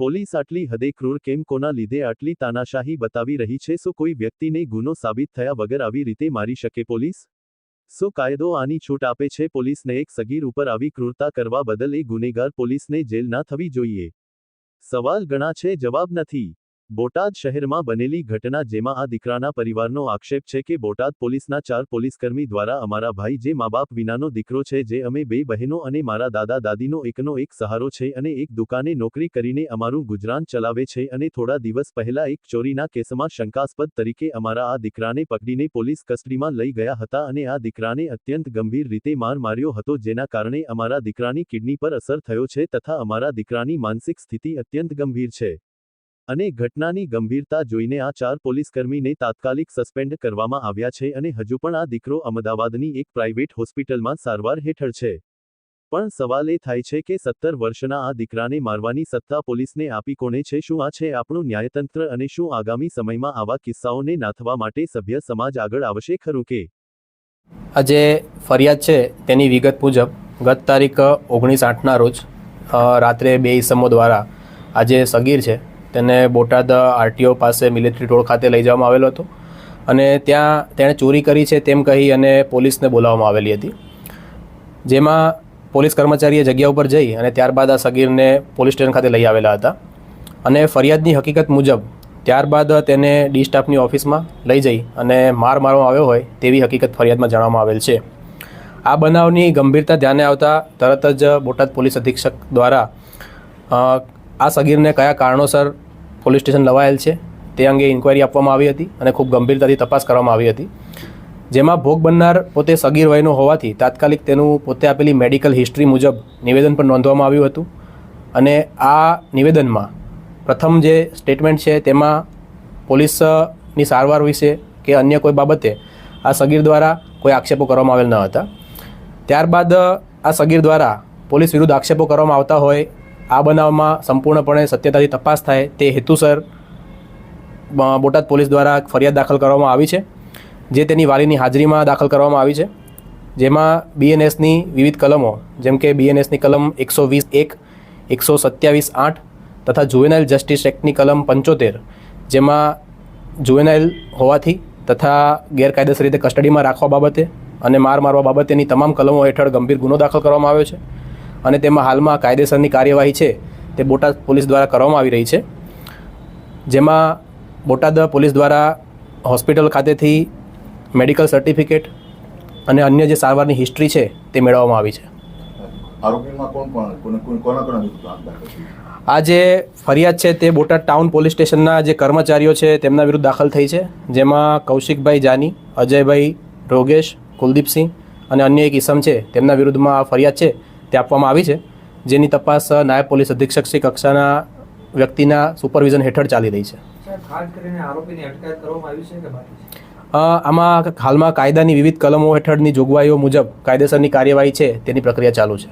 Police આટલી હદે ક્રૂર કેમ કોના લીધે આટલી તાનાશાહી બતાવી રહી છે? સો કોઈ વ્યક્તિને ગુનો સાબિત થયા વગર આવી રીતે મારી શકે પોલીસ? સો કાયદો આની છૂટ આપે છે? પોલીસને એક સગીર ઉપર આવી ક્રૂરતા કરવા બદલ એ ગુનેગાર પોલીસને જેલ ના થવી જોઈએ? સવાલ ઘણા છે, જવાબ નથી. બોટાદ શહેરમાં બનેલી ઘટના જેમાં આ દીકરાના પરિવારનો આક્ષેપ છે કે બોટાદ પોલીસના ચાર પોલીસકર્મી દ્વારા અમારા ભાઈ જે મા બાપ વિનાનો દીકરો છે, જે અમે બે બહેનો અને મારા દાદા દાદીનો એકનો એક સહારો છે અને એક દુકાને નોકરી કરીને અમારું ગુજરાન ચલાવે છે અને થોડા દિવસ પહેલા એક ચોરીના કેસમાં શંકાસ્પદ તરીકે અમારા આ દીકરાને પકડીને પોલીસ કસ્ટડીમાં લઈ ગયા હતા અને આ દીકરાને અત્યંત ગંભીર રીતે માર માર્યો હતો, જેના કારણે અમારા દીકરાની કિડની પર અસર થયો છે તથા અમારા દીકરાની માનસિક સ્થિતિ અત્યંત ગંભીર છે. અને ઘટનાની ગંભીરતા જોઈને આ ચાર પોલીસકર્મીને તાત્કાલિક સસ્પેન્ડ કરવામાં આવ્યા છે અને હજુ પણ આ દીકરો અમદાવાદની એક પ્રાઇવેટ હોસ્પિટલમાં સારવાર હેઠળ છે. પણ સવાલ એ થાય છે કે સત્તર વર્ષના આ દીકરાને મારવાની સત્તા પોલીસને આપી કોને છે? શું આ છે આપણું ન્યાયતંત્ર અને શું આગામી સમયમાં આવા કિસ્સાઓને નાથવા માટે સભ્ય સમાજ આગળ આવશે ખરું કે? આ જે ફરિયાદ છે તેની વિગત મુજબ, ગત તારીખ ઓગણીસ આઠના રોજ રાત્રે બે ઈસમો દ્વારા આ જે સગીર છે તેને બોટાદ આરટીઓ પાસે મિલિટરી ટોળ ખાતે લઈ જવામાં આવેલો હતો. અને ત્યાં તેણે ચોરી કરી છે તેમ કહી અને પોલીસને બોલાવવામાં આવેલી હતી. જેમાં પોલીસ કર્મચારીએ જગ્યા ઉપર જઈ અને ત્યારબાદ આ સગીરને પોલીસ સ્ટેશન ખાતે લઈ આવેલા હતા. અને ફરિયાદની હકીકત મુજબ, ત્યારબાદ તેને ડી સ્ટાફની ઓફિસમાં લઈ જઈ અને માર મારવામાં આવ્યો હોય તેવી હકીકત ફરિયાદમાં જણાવવામાં આવેલ છે. આ બનાવની ગંભીરતા ધ્યાને આવતા તરત જ બોટાદ પોલીસ અધિક્ષક દ્વારા આ સગીરને કયા કારણોસર પોલીસ સ્ટેશન લવાયેલ છે તે અંગે ઇન્ક્વાયરી આપવામાં આવી હતી અને ખૂબ ગંભીરતાથી તપાસ કરવામાં આવી હતી. જેમાં ભોગ બનનાર પોતે સગીર વયનો હોવાથી તાત્કાલિક તેનું પોતે આપેલી મેડિકલ હિસ્ટ્રી મુજબ નિવેદન પણ નોંધવામાં આવ્યું હતું. અને આ નિવેદનમાં પ્રથમ જે સ્ટેટમેન્ટ છે તેમાં પોલીસની સારવાર વિશે કે અન્ય કોઈ બાબતે આ સગીર દ્વારા કોઈ આક્ષેપો કરવામાં આવેલ ન હતા. ત્યારબાદ આ સગીર દ્વારા પોલીસ વિરુદ્ધ આક્ષેપો કરવામાં આવતા હોય આ બનાવમાં સંપૂર્ણપણે સત્યતાથી તપાસ થાય તે હેતુસર બોટાદ પોલીસ દ્વારા ફરિયાદ દાખલ કરવામાં આવી છે, જે તેની વાલીની હાજરીમાં દાખલ કરવામાં આવી છે, જેમાં બીએનએસની વિવિધ કલમો, જેમ કે બીએનએસની કલમ એકસો વીસ એક, એકસો સત્યાવીસ આઠ તથા જુવેનાઇલ જસ્ટિસ એક્ટની કલમ પંચોતેર, જેમાં જુવેનાઇલ હોવાથી તથા ગેરકાયદેસર રીતે કસ્ટડીમાં રાખવા બાબતે અને માર મારવા બાબતેની તમામ કલમો હેઠળ ગંભીર ગુનો દાખલ કરવામાં આવ્યો છે. અને તેમાં હાલમાં કાયદેસરની કાર્યવાહી છે તે બોટાદ પોલીસ દ્વારા કરવામાં આવી રહી છે. જેમાં બોટાદ પોલીસ દ્વારા હોસ્પિટલ ખાતેથી મેડિકલ સર્ટિફિકેટ અને અન્ય જે સારવારની હિસ્ટ્રી છે તે મેળવવામાં આવી છે. આ જે ફરિયાદ છે તે બોટાદ ટાઉન પોલીસ સ્ટેશનના જે કર્મચારીઓ છે તેમના વિરુદ્ધ દાખલ થઈ છે. જેમાં કૌશિકભાઈ જાની અજયભાઈ રોગેશ કુલદીપસિંહ અને અન્ય એક ઈસમ છે તેમના વિરુદ્ધમાં આ ફરિયાદ છે. તે આપવામાં આવી છે જેની તપાસ નાયબ પોલીસ અધિક્ષક શ્રી કક્ષાના વ્યક્તિના સુપરવિઝન હેઠળ ચાલી રહી છે. ખાસ કરીને આરોપીની અટકાયત કરવામાં આવી છે કે બાકી આમાં હાલમાં કાયદાની વિવિધ કલમો હેઠળની જોગવાઈઓ મુજબ કાયદેસરની કાર્યવાહી છે તેની પ્રક્રિયા ચાલુ છે.